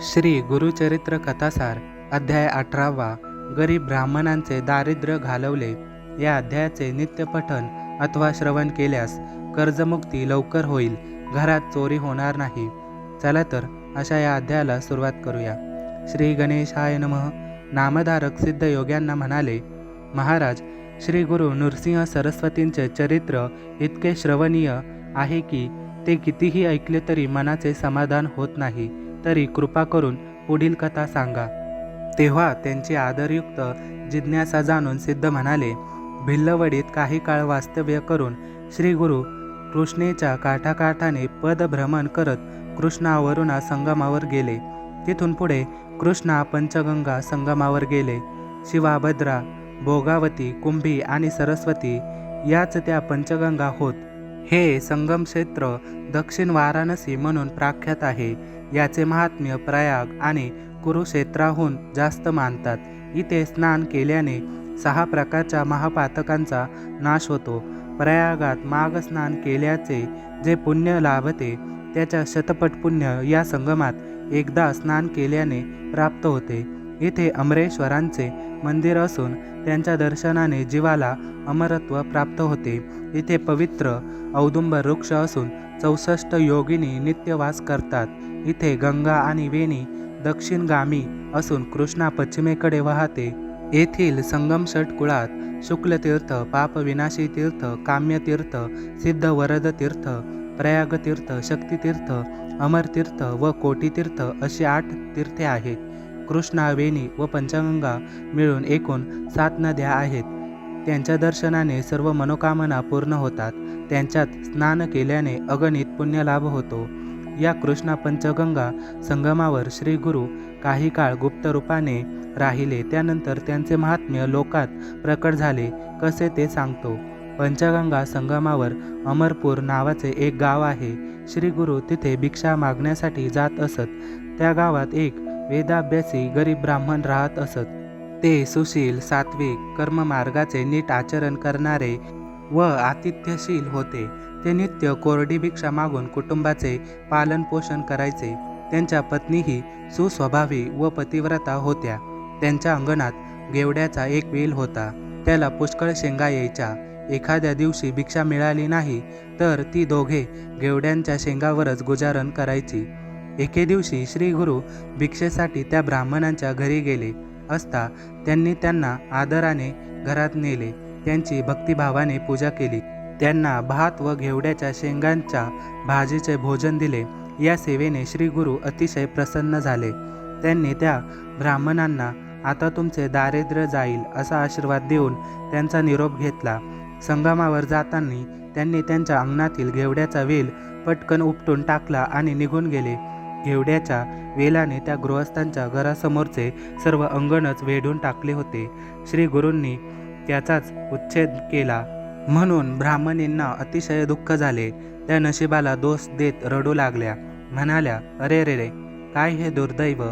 श्री गुरुचरित्र कथासार अध्याय अठरावा. गरीब ब्राह्मणांचे दारिद्र्य घालवले. या अध्यायाचे नित्य पठन अथवा श्रवण केल्यास कर्जमुक्ती लवकर होईल. घरात चोरी होणार नाही. चला तर अशा या अध्यायाला सुरुवात करूया. श्री गणेशाय नमः. नामधारक सिद्ध योग्यांना म्हणाले महाराज श्री गुरु नृसिंह सरस्वतींचे चरित्र इतके श्रवणीय आहे की ते कितीही ऐकले तरी मनाचे समाधान होत नाही. तरी कृपा करून पुढील कथा सांगा. तेव्हा त्यांची आदरयुक्त जिज्ञासा जाणून सिद्ध म्हणाले भिल्लवडीत काही काळ वास्तव्य करून श्री गुरु कृष्णेच्या काठाकाठाने पदभ्रमण करत कृष्णावरुणा संगमावर गेले. तिथून पुढे कृष्णा पंचगंगा संगमावर गेले. शिवाभद्रा भोगावती कुंभी आणि सरस्वती याच त्या पंचगंगा होत. हे संगम क्षेत्र दक्षिण वाराणसी म्हणून प्रख्यात आहे. याचे महात्म्य प्रयाग आणि कुरुक्षेत्राहून जास्त मानतात. इथे स्नान केल्याने सहा प्रकारच्या महापातकांचा नाश होतो. प्रयागात माघ स्नान केल्याचे जे पुण्य लाभते त्याच्या शतपट पुण्य या संगमात एकदा स्नान केल्याने प्राप्त होते. इथे अमरेश्वरांचे मंदिर असून त्यांच्या दर्शनाने जीवाला अमरत्व प्राप्त होते. इथे पवित्र औदुंबर वृक्ष असून चौसष्ट योगिनी नित्यवास करतात. इथे गंगा आणि वेणी दक्षिणगामी असून कृष्णा पश्चिमेकडे वाहते. येथील संगम कुळात शुक्लतीर्थ पापविनाशी तीर्थ काम्यतीर्थ सिद्ध वरद तीर्थ प्रयागतीर्थ शक्तितीर्थ अमरतीर्थ व कोटीतीर्थ अशी आठ तीर्थे आहेत. कृष्णा वेणी व पंचगंगा मिळून एकूण सात नद्या आहेत. त्यांच्या दर्शनाने सर्व मनोकामना पूर्ण होतात. त्यांच्यात स्नान केल्याने अगणित पुण्यलाभ होतो. या कृष्णा पंचगंगा संगमावर श्री गुरु काही काळ गुप्त रूपाने राहिले. त्यानंतर त्यांचे महात्म्य लोकात प्रकट झाले. कसे ते सांगतो. पंचगंगा संगमावर अमरपूर नावाचे एक गाव आहे. श्री गुरु तिथे भिक्षा मागण्यासाठी जात असत. त्या गावात एक वेदाभ्यासी गरीब ब्राह्मण राहत असत. ते सुशील सात्विक कर्ममार्गाचे नीट आचरण करणारे व आतिथ्यशील होते. ते नित्य कोरडी भिक्षा मागून कुटुंबाचे पालनपोषण करायचे. त्यांच्या पत्नीही सुस्वभावी व पतिव्रता होत्या. त्यांच्या अंगणात गेवड्याचा एक वेल होता. त्याला पुष्कळ शेंगा यायच्या. एखाद्या दिवशी भिक्षा मिळाली नाही तर ती दोघे गेवड्यांच्या शेंगावरच गुजारण करायची. एके दिवशी श्री गुरु भिक्षेसाठी त्या ब्राह्मणांच्या घरी गेले. असता त्यांनी त्यांना आदराने घरात नेले. त्यांची भक्तिभावाने पूजा केली. त्यांना भात व घेवड्याच्या शेंगांच्या भाजीचे भोजन दिले. या सेवेने श्री गुरु अतिशय प्रसन्न झाले. त्यांनी त्या ब्राह्मणांना आता तुमचे दारिद्र्य जाईल असा आशीर्वाद देऊन त्यांचा निरोप घेतला. संगमावर जाताना त्यांनी त्यांच्या अंगणातील घेवड्याचा वेल पटकन उपटून टाकला आणि निघून गेले. घेवड्याच्या वेलाने त्या गृहस्थांच्या घरासमोरचे सर्व अंगणच वेढून टाकले होते. श्री गुरूंनी त्याचाच उच्छेद केला. म्हणून ब्राह्मणींना अतिशय दुःख झाले. त्या नशिबाला दोष देत रडू लागल्या. म्हणाल्या अरे रे रे काय हे दुर्दैव?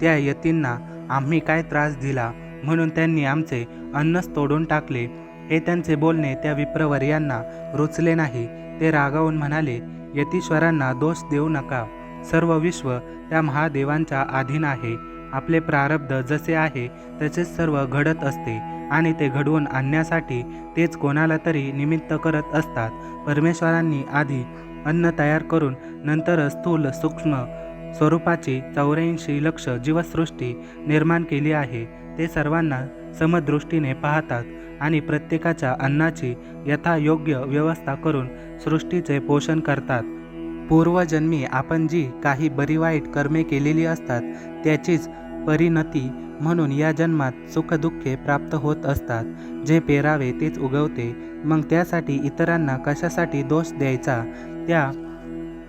त्या यतींना आम्ही काय त्रास दिला? म्हणून त्यांनी आमचे अन्नच तोडून टाकले. हे त्यांचे बोलणे त्या विप्रवर यांना रुचले नाही. ते रागावून म्हणाले यतीश्वरांना दोष देऊ नका. सर्व विश्व त्या महादेवांच्या अधीन आहे. आपले प्रारब्ध जसे आहे तसेच सर्व घडत असते आणि ते घडवून आणण्यासाठी तेच कोणाला तरी निमित्त करत असतात. परमेश्वरांनी आधी अन्न तयार करून नंतर स्थूल सूक्ष्म स्वरूपाची चौऱ्याऐंशी लक्ष जीवसृष्टी निर्माण केली आहे. ते सर्वांना समदृष्टीने पाहतात आणि प्रत्येकाच्या अन्नाची यथायोग्य व्यवस्था करून सृष्टीचे पोषण करतात. पूर्वजन्मी आपण जी काही बरी वाईट कर्मे केलेली असतात त्याचीच परिणती म्हणून या जन्मात सुखदुःखे प्राप्त होत असतात. जे पेरावे तेच उगवते. मग त्यासाठी इतरांना कशासाठी दोष द्यायचा? त्या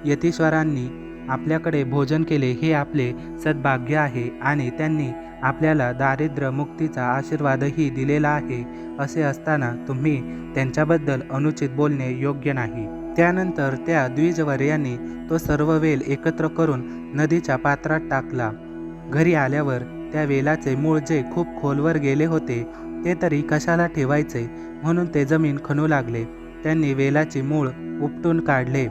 यतीश्वरांनी आपल्याकडे भोजन केले हे आपले सद्भाग्य आहे आणि त्यांनी आपल्याला दारिद्र्य मुक्तीचा आशीर्वादही दिलेला आहे. असे असताना तुम्ही त्यांच्याबद्दल अनुचित बोलणे योग्य नाही. त्यानंतर त्या द्विजवर्यांनी तो सर्व वेल एकत्र करून नदीच्या पात्रात टाकला. घरी आल्यावर त्या वेलाचे मूळ जे खूप खोलवर गेले होते ते तरी कशाला ठेवायचे म्हणून ते जमीन खणू लागले. त्यांनी वेलाची मूळ उपटून काढले.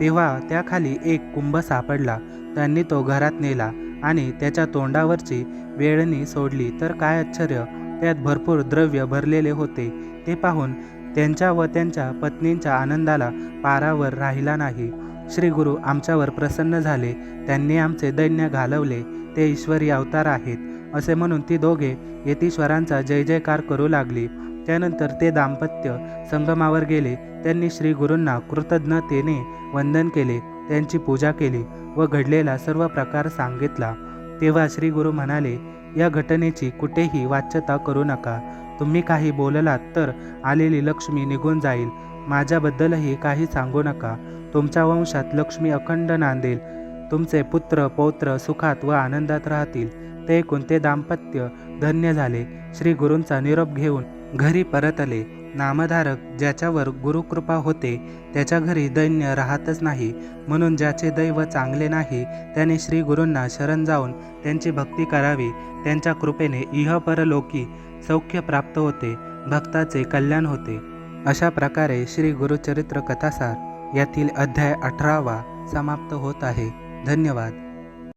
तेव्हा त्याखाली एक कुंभ सापडला. त्यांनी तो घरात नेला आणि त्याच्या तोंडावरची वेळणी सोडली. तर काय आश्चर्य त्यात भरपूर द्रव्य भरलेले होते. ते पाहून त्यांच्या व त्यांच्या पत्नींच्या आनंदाला पारावर राहिला नाही. श्री गुरु आमच्यावर प्रसन्न झाले. त्यांनी आमचे दैन्य घालवले. ते ईश्वरी अवतार आहेत. असे म्हणून ती दोघे यतीश्वरांचा जय जयकार करू लागली. त्यानंतर ते दाम्पत्य संगमावर गेले. त्यांनी श्री गुरूंना कृतज्ञतेने वंदन केले. त्यांची पूजा केली व घडलेला सर्व प्रकार सांगितला. तेव्हा श्री गुरु म्हणाले या घटनेची कुठेही वाच्यता करू नका. तुम्ही काही बोललात तर आलेली लक्ष्मी निघून जाईल. माझ्याबद्दलही काही सांगू नका. तुमच्या वंशात लक्ष्मी अखंड नांदेल तुमचे पुत्र पौत्र सुखात व आनंदात राहतील. ते कोणते ते दाम्पत्य धन्य झाले. श्री गुरूंचा निरोप घेऊन घरी परतले. नामधारक ज्याच्यावर गुरुकृपा होते त्याच्या घरी दैन्य राहतच नाही. म्हणून ज्याचे दैव चांगले नाही त्याने श्री गुरूंना शरण जाऊन त्यांची भक्ती करावी. त्यांच्या कृपेने इह परलोकी सौख्य प्राप्त होते भक्ताचे कल्याण होते. अशा प्रकारे श्री गुरुचरित्र कथासार यातील अध्याय अठरावा समाप्त होत आहे. धन्यवाद.